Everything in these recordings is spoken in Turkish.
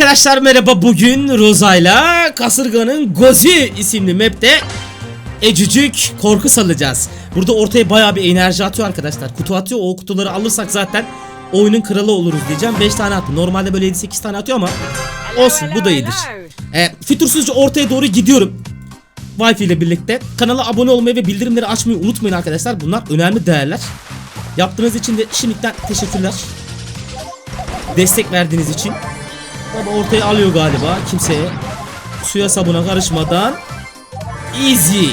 arkadaşlar merhaba bugün Roza'yla Kasırga'nın Gozi isimli map'te Ecücük korku salacağız. Burada ortaya bayağı bir enerji atıyor arkadaşlar. Kutu atıyor. O kutuları alırsak zaten oyunun kralı oluruz diyeceğim. 5 tane attı. Normalde böyle 7-8 tane atıyor ama olsun bu da iyidir. E, fütursuzca ortaya doğru gidiyorum. Wi-Fi ile birlikte. Kanala abone olmayı ve bildirimleri açmayı unutmayın arkadaşlar. Bunlar önemli değerler. Yaptığınız için de şimdiden teşekkürler. Destek verdiğiniz için. Baba ortaya alıyor galiba kimseye. Suya sabuna karışmadan. Easy.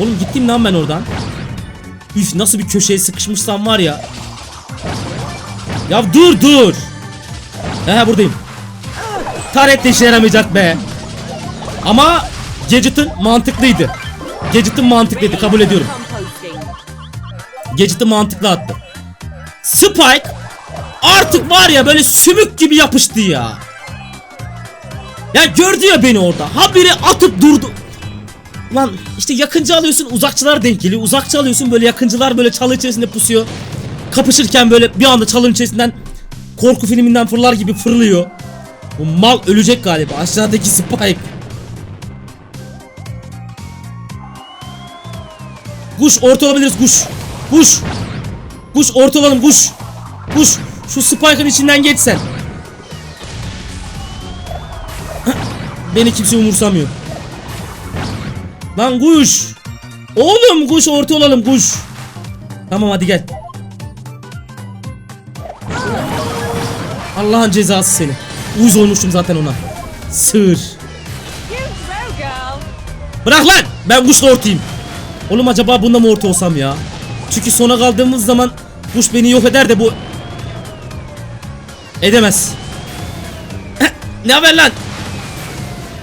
Oğlum gittim lan ben oradan. Üf nasıl bir köşeye sıkışmışsam var ya. Ya dur dur. He buradayım. Taret de işe yaramayacak be. Ama Gadget'ın mantıklıydı. Gadget'ın mantıklıydı kabul ediyorum. Gadget'ı mantıklı attı. Spike artık var ya böyle sümük gibi yapıştı ya. Ya gördü ya beni orada. Habire atıp durdu. Lan işte yakıncı alıyorsun uzakçılar denk geliyor. Uzakçı alıyorsun böyle yakıncılar böyle çalı içerisinde pusuyor. Kapışırken böyle bir anda çalın içerisinden korku filminden fırlar gibi fırlıyor. Bu mal ölecek galiba aşağıdaki Spike. Kuş orta olabiliriz kuş. Kuş. Kuş orta olalım kuş. Kuş. Şu Spike'ın içinden geç sen. Beni kimse umursamıyor. Lan kuş. Oğlum kuş orta olalım kuş. Tamam hadi gel. Allah'ın cezası seni. Uyuz olmuştum zaten ona. Sığır. Bırak lan. Ben kuşla ortayım. Oğlum acaba bunda mı orta olsam ya? Çünkü sona kaldığımız zaman kuş beni yok eder de bu edemez. ne haber lan?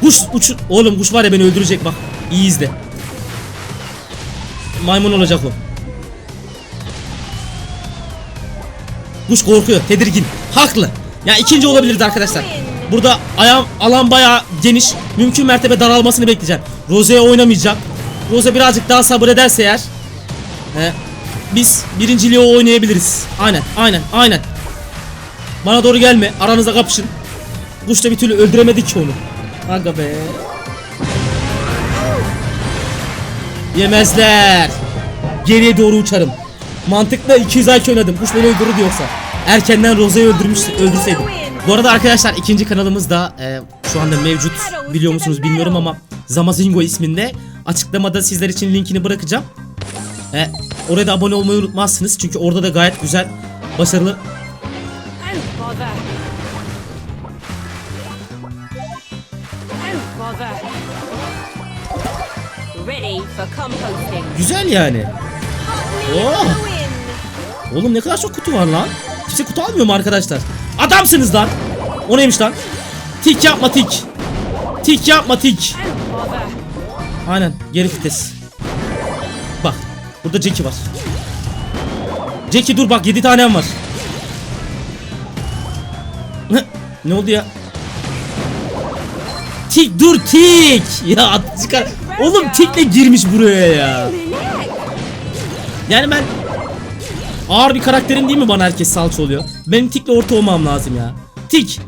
Kuş uç oğlum kuş var ya beni öldürecek bak. İyi izle. Maymun olacak o. Kuş korkuyor, tedirgin. Haklı. Ya ikinci olabilirdi arkadaşlar. Burada ayağım alan bayağı geniş. Mümkün mertebe daralmasını bekleyeceğim. Rose'ye oynamayacağım. Rose birazcık daha sabır ederse eğer he, biz birinciliği oynayabiliriz. Aynen, aynen, aynen. Bana doğru gelme. Aranızda kapışın. Kuş da bir türlü öldüremedik ki onu. Aga be. Yemezler. Geriye doğru uçarım. Mantıkla 200 IQ oynadım. Kuş beni öldürürdü yoksa. Erkenden Rose'yi öldürmüş, öldürseydim. Bu arada arkadaşlar ikinci kanalımız da e, şu anda mevcut. Biliyor musunuz bilmiyorum ama Zamazingo isminde. Açıklamada sizler için linkini bırakacağım. E, oraya da abone olmayı unutmazsınız. Çünkü orada da gayet güzel, başarılı. Güzel yani. Oh! Oğlum ne kadar çok kutu var lan. Kimse kutu almıyor mu arkadaşlar? Adamsınız lan. O neymiş lan? Tik yapma tik. Tik yapma tik. Aynen geri vites. Burada Jackie var. Jackie dur bak 7 tanem var. ne oldu ya? Tik dur tik. Ya çıkar. Oğlum tikle girmiş buraya ya. Yani ben ağır bir karakterim değil mi bana herkes salça oluyor? Benim tikle orta olmam lazım ya. Tik.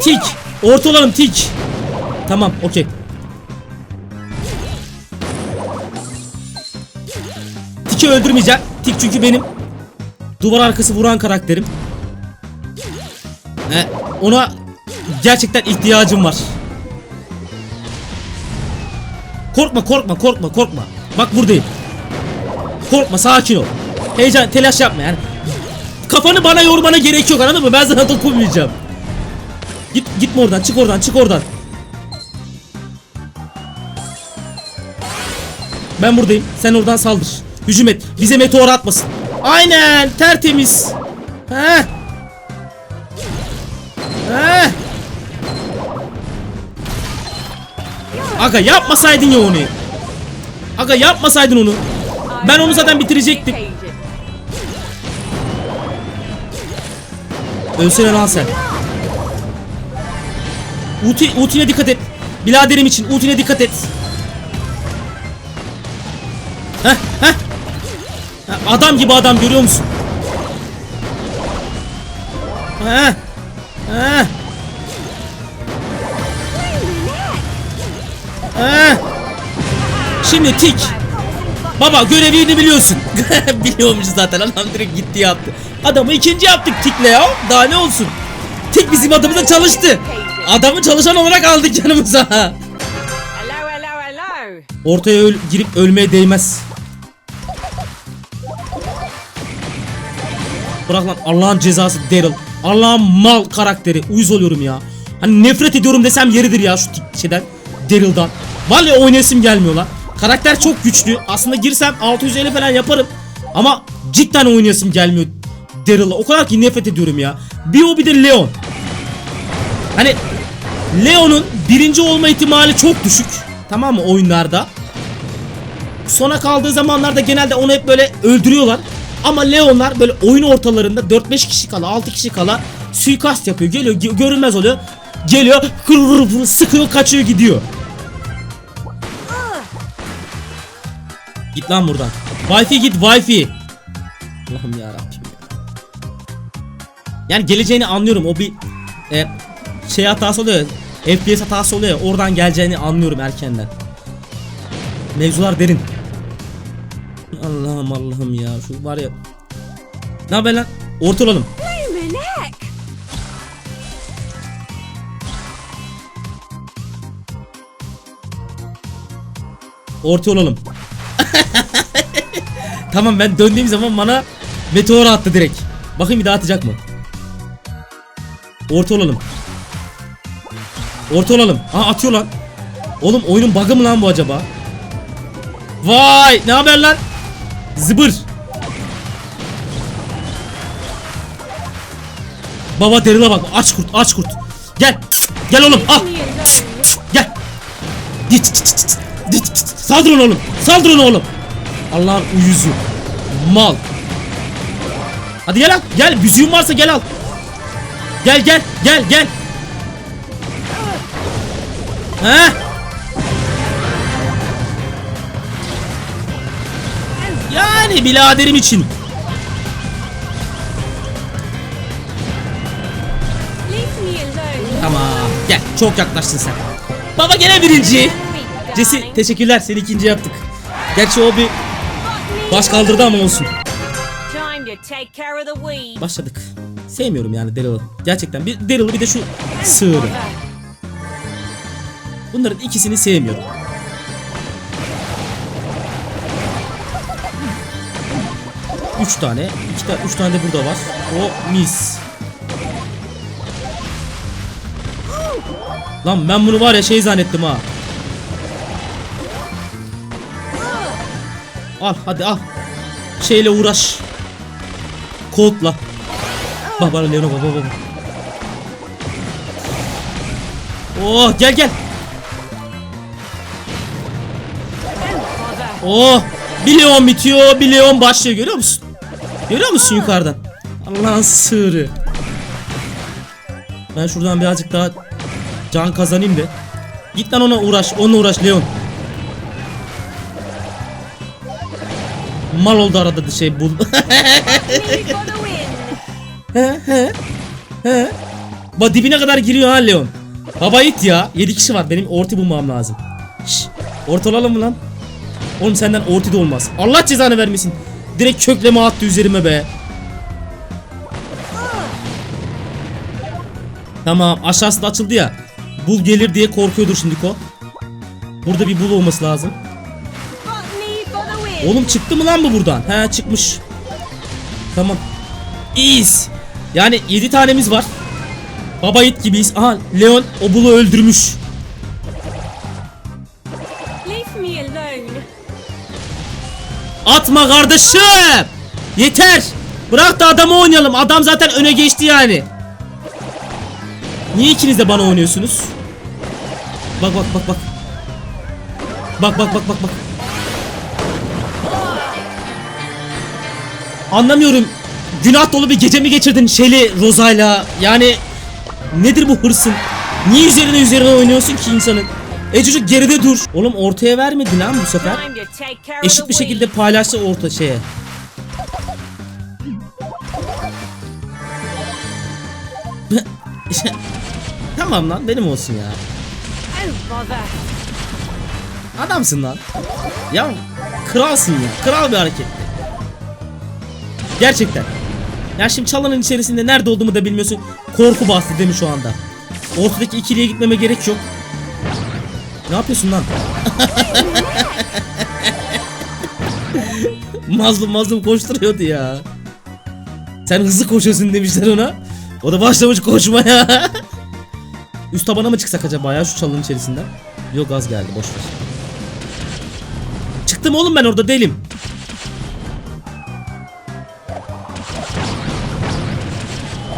Tik. Orta olalım tik. Tamam okey. Öldürmeyeceğim. Tik çünkü benim duvar arkası vuran karakterim. He, ona gerçekten ihtiyacım var. Korkma korkma korkma korkma. Bak buradayım. Korkma sakin ol. Heyecan telaş yapma yani. Kafanı bana yormana gerek yok anladın mı? Ben sana dokunmayacağım. Git gitme oradan çık oradan çık oradan. Ben buradayım. Sen oradan saldır. Hücum et. Bize meteor atmasın. Aynen tertemiz. He. He. Aga yapmasaydın ya onu. Aga yapmasaydın onu. Ben onu zaten bitirecektim. Ölsene lan sen. Uti, Uti'ne dikkat et. Biladerim için Uti'ne dikkat et. Ha, Adam gibi adam görüyor musun? Heh. Heh. Heh. Şimdi tik. Baba görevini biliyorsun. Biliyormuş zaten adam direkt gitti yaptı. Adamı ikinci yaptık tikle ya. Daha ne olsun. Tik bizim adımıza çalıştı. Adamı çalışan olarak aldık yanımıza. Ortaya öl- girip ölmeye değmez. Bırak lan Allah'ın cezası Daryl. Allah'ın mal karakteri. Uyuz oluyorum ya. Hani nefret ediyorum desem yeridir ya şu şeyden. Daryl'dan. Vallahi oynayasım gelmiyor lan. Karakter çok güçlü. Aslında girsem 650 falan yaparım. Ama cidden oynayasım gelmiyor Daryl'a. O kadar ki nefret ediyorum ya. Bir o bir de Leon. Hani Leon'un birinci olma ihtimali çok düşük. Tamam mı oyunlarda? Sona kaldığı zamanlarda genelde onu hep böyle öldürüyorlar. Ama Leonlar böyle oyun ortalarında 4-5 kişi kala 6 kişi kala suikast yapıyor. Geliyor gö- görünmez oluyor. Geliyor kır vır vır sıkıyor kaçıyor gidiyor. Git lan buradan. Wi-Fi git Wi-Fi. Allah'ım ya Rabbim ya. Yani geleceğini anlıyorum. O bir e, şey hatası oluyor. FPS hatası oluyor. Oradan geleceğini anlıyorum erkenden. Mevzular derin. Allah'ım Allah'ım ya. Şu var ya. Ne haber lan? Orta olalım. Luminek. Orta olalım. tamam ben döndüğüm zaman bana meteor attı direkt. Bakayım bir daha atacak mı? Orta olalım. Orta olalım. Aa atıyor lan. Oğlum oyunun bug'ı mı lan bu acaba? Vay ne haber lan? Zıbır. Baba derine bak. Aç kurt, aç kurt. Gel. Gel oğlum. Al. Gel. Git. Git. Saldırın oğlum. Saldırın oğlum. Allah'ın uyuzu. Mal. Hadi gel al. Gel. Büzüğün varsa gel al. Gel gel. Gel gel. He? Yani biraderim için. Tamam. Gel. Çok yaklaştın sen. Baba gene birinci. Cesi teşekkürler. Seni ikinci yaptık. Gerçi o bir baş kaldırdı ama olsun. Başladık. Sevmiyorum yani Daryl'ı. Gerçekten bir Daryl'ı bir de şu sığırı. Bunların ikisini sevmiyorum. Üç tane, iki tane, üç tane de burada var. O mis. Lan ben bunu var ya şey zannettim ha. Al hadi al. Şeyle uğraş. Colt'la. Bak bana Leon'a bak bak bak. Oh gel gel. Oh bir Leon bitiyor bir Leon başlıyor görüyor musun? Görüyor musun yukarıdan? Allah'ın sığırı. Ben şuradan birazcık daha can kazanayım da. Git lan ona uğraş onunla uğraş Leon. Mal oldu arada şey bul. He he. He. Ba dibine kadar giriyor ha Leon. Baba it ya. 7 kişi var. Benim orti bulmam lazım. Şş. Ortalalım mı lan? Oğlum senden orti de olmaz. Allah cezanı vermesin. Direkt kökleme attı üzerime be. Tamam aşağısı da açıldı ya. Bul gelir diye korkuyordur şimdi o. Burada bir bul olması lazım. Oğlum çıktı mı lan bu buradan? He çıkmış. Tamam. İyiyiz. Yani 7 tanemiz var. Baba it gibiyiz. Aha Leon o bulu öldürmüş. Atma kardeşim. Yeter. Bırak da adamı oynayalım. Adam zaten öne geçti yani. Niye ikiniz de bana oynuyorsunuz? Bak bak bak bak. Bak bak bak bak bak. Anlamıyorum. Günah dolu bir gece mi geçirdin Shelly Roza'yla? Yani nedir bu hırsın? Niye üzerine üzerine oynuyorsun ki insanın? E çocuk geride dur. Oğlum ortaya vermedi lan bu sefer. Eşit bir şekilde paylaştı orta şeye. tamam lan benim olsun ya. Adamsın lan. Ya kralsın ya. Kral bir hareketti. Gerçekten. Ya şimdi çalanın içerisinde nerede olduğumu da bilmiyorsun. Korku bastı değil mi şu anda? Ortadaki ikiliye gitmeme gerek yok. Ne yapıyorsun lan? mazlum mazlum koşturuyordu ya. Sen hızlı koşuyorsun demişler ona. O da başlamış koşmaya. Üst tabana mı çıksak acaba ya şu çalının içerisinden? Yok gaz geldi boş ver. Çıktım oğlum ben orada değilim.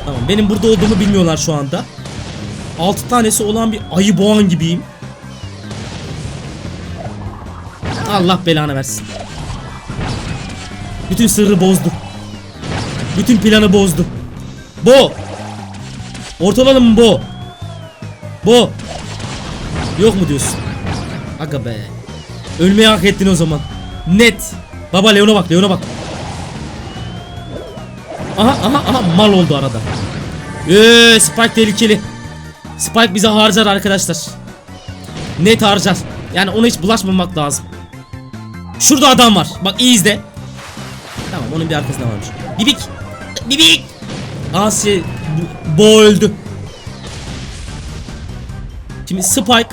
Tamam benim burada olduğumu bilmiyorlar şu anda. 6 tanesi olan bir ayı boğan gibiyim. Allah belanı versin. Bütün sırrı bozdu. Bütün planı bozdu. Bo. Ortalanın mı Bo? Bo. Yok mu diyorsun? Aga be. Ölmeyi hak ettin o zaman. Net. Baba Leon'a bak Leon'a bak. Aha aha aha mal oldu arada. Eee Spike tehlikeli. Spike bize harcar arkadaşlar. Net harcar. Yani ona hiç bulaşmamak lazım. Şurada adam var. Bak iyi izle. Tamam onun bir arkasında varmış. Bibik. Bibik. Asi Bo öldü. Şimdi Spike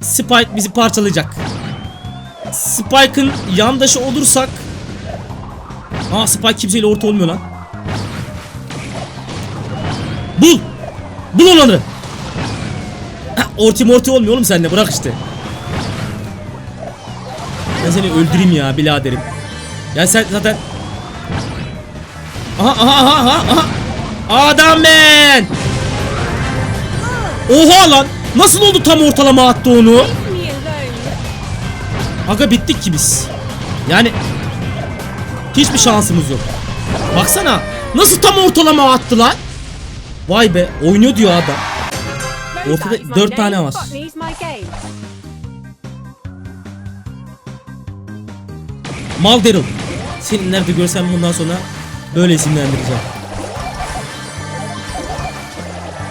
Spike bizi parçalayacak. Spike'ın yandaşı olursak Aa Spike kimseyle orta olmuyor lan. Bul! Bul olanı! Ha, orti morti olmuyor oğlum seninle bırak işte. Ben seni öldüreyim ya biraderim. Ya sen zaten Aha aha aha aha aha Adam ben! Oha lan! Nasıl oldu tam ortalama attı onu? Aga bittik ki biz. Yani hiçbir şansımız yok. Baksana nasıl tam ortalama attı lan? Vay be oynuyor diyor adam. Ortada Rosebud is my dört name, tane var. Botany's my game. Mal Daryl. Seni nerede görsem bundan sonra böyle isimlendireceğim.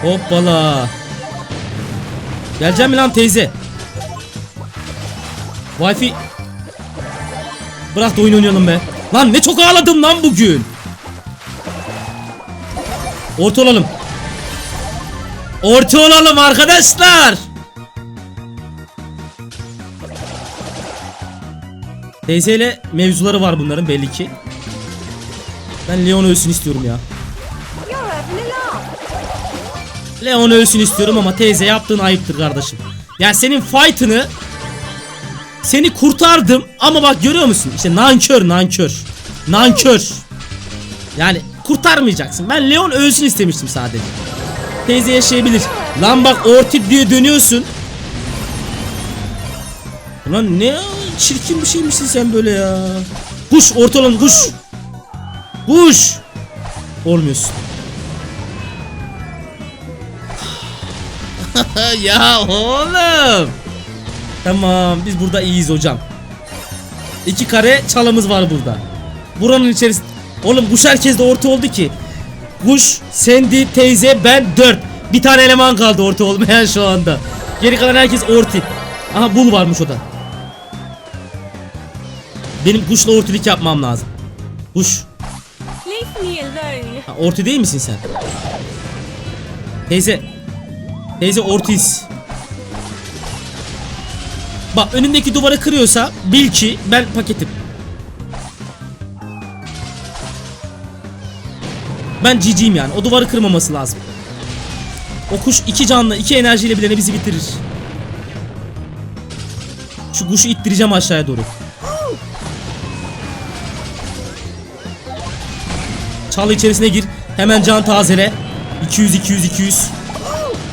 Hoppala. Geleceğim mi lan teyze? Wi-Fi. Bırak da oyun oynayalım be. Lan ne çok ağladım lan bugün. Orta olalım. Orta olalım arkadaşlar. Teyzeyle mevzuları var bunların belli ki. Ben Leon ölsün istiyorum ya. Leon ölsün istiyorum ama teyze yaptığın ayıptır kardeşim. Yani senin fight'ını seni kurtardım ama bak görüyor musun? İşte nankör nankör. Nankör. Yani kurtarmayacaksın. Ben Leon ölsün istemiştim sadece. Teyze yaşayabilir. Lan bak ortid diye dönüyorsun. Ulan ne çirkin bir şeymişsin sen böyle ya. Kuş ortalan kuş. Kuş. Olmuyorsun. ya oğlum. Tamam biz burada iyiyiz hocam. İki kare çalımız var burada. Buranın içerisinde. Oğlum kuş herkes de orta oldu ki. Kuş, Sandy, teyze, ben dört. Bir tane eleman kaldı orta olmayan şu anda. Geri kalan herkes orti. Aha bul varmış o da. Benim kuşla ortilik yapmam lazım. Kuş. Ha, orti değil misin sen? Teyze. Teyze ortiz. Bak önündeki duvarı kırıyorsa bil ki ben paketim. Ben ciciyim yani. O duvarı kırmaması lazım. O kuş iki canlı, iki enerjiyle bile bizi bitirir. Şu kuşu ittireceğim aşağıya doğru. Çalı içerisine gir. Hemen can tazele. 200 200 200.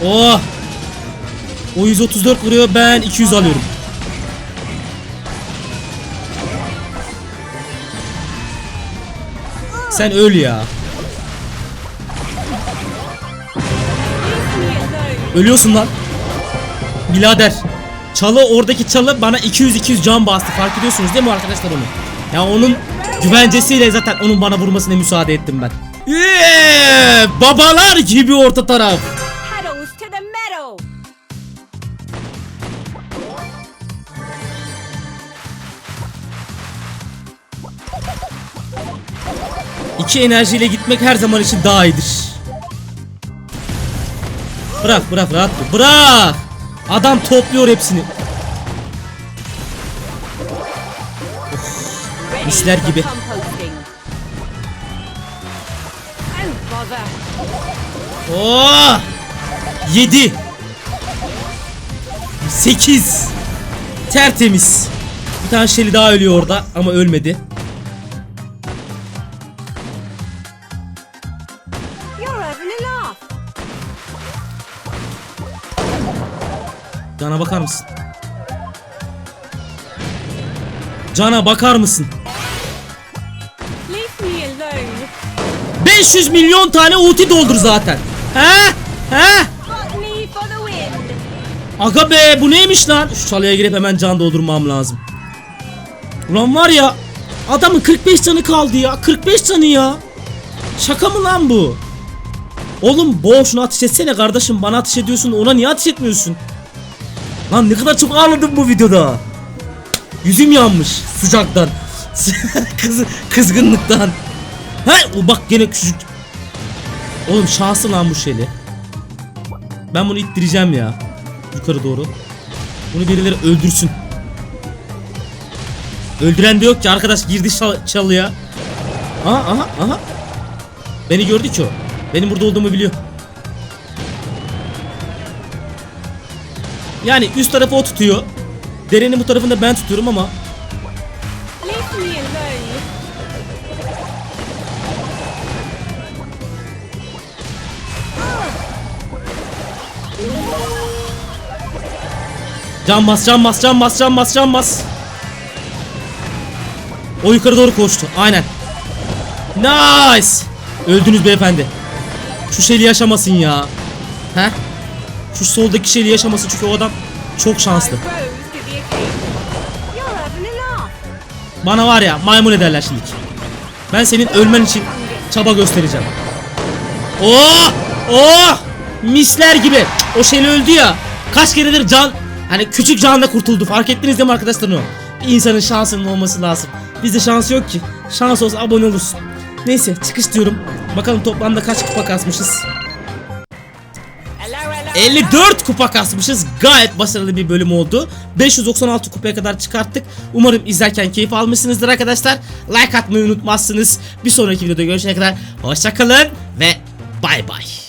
Oh. O 134 vuruyor. Ben 200 alıyorum. Sen öl ya. Ölüyorsun lan. Bilader. Çalı oradaki çalı bana 200-200 can bastı. Fark ediyorsunuz değil mi arkadaşlar onu? Ya onun güvencesiyle zaten onun bana vurmasına müsaade ettim ben. Eee, babalar gibi orta taraf. İki enerjiyle gitmek her zaman için daha iyidir. Bırak bırak rahat. Bırak. Adam topluyor hepsini. Misler gibi. Oh! 7 8 Tertemiz. Bir tane Shelly daha ölüyor orada ama ölmedi. Cana bakar mısın? Cana bakar mısın? 500 milyon tane ulti doldur zaten. He? He? Aga be bu neymiş lan? Şu çalıya girip hemen can doldurmam lazım. Ulan var ya adamın 45 canı kaldı ya. 45 canı ya. Şaka mı lan bu? Oğlum boşuna ateş etsene kardeşim. Bana ateş ediyorsun. Ona niye ateş etmiyorsun? Lan ne kadar çok ağladım bu videoda. Yüzüm yanmış sıcaktan. Kız, kızgınlıktan. He bak gene küçük. Oğlum şanslı lan bu şeyli. Ben bunu ittireceğim ya. Yukarı doğru. Bunu birileri öldürsün. Öldüren de yok ki arkadaş girdi çal- çalıya. Aha aha aha. Beni gördü ki o. Benim burada olduğumu biliyor. Yani üst tarafı o tutuyor. Derenin bu tarafında ben tutuyorum ama Can bas, can bas, can bas, can bas, can bas. O yukarı doğru koştu. Aynen. Nice. Öldünüz beyefendi. Şu şeyli yaşamasın ya. He? Şu soldaki şeyli yaşamasın çünkü o adam çok şanslı. Bana var ya maymun ederler şimdi. Ben senin ölmen için çaba göstereceğim. Oh! Oh! Misler gibi. O şeyle öldü ya. Kaç keredir can hani küçük canla kurtuldu. Fark ettiniz değil mi arkadaşlar onu? Bir insanın şansının olması lazım. Bizde şans yok ki. Şans olsa abone olursun. Neyse çıkış diyorum. Bakalım toplamda kaç kupa kasmışız. Hello, hello. 54 kupa kasmışız. Gayet başarılı bir bölüm oldu. 596 kupaya kadar çıkarttık. Umarım izlerken keyif almışsınızdır arkadaşlar. Like atmayı unutmazsınız. Bir sonraki videoda görüşene kadar hoşçakalın ve bay bay.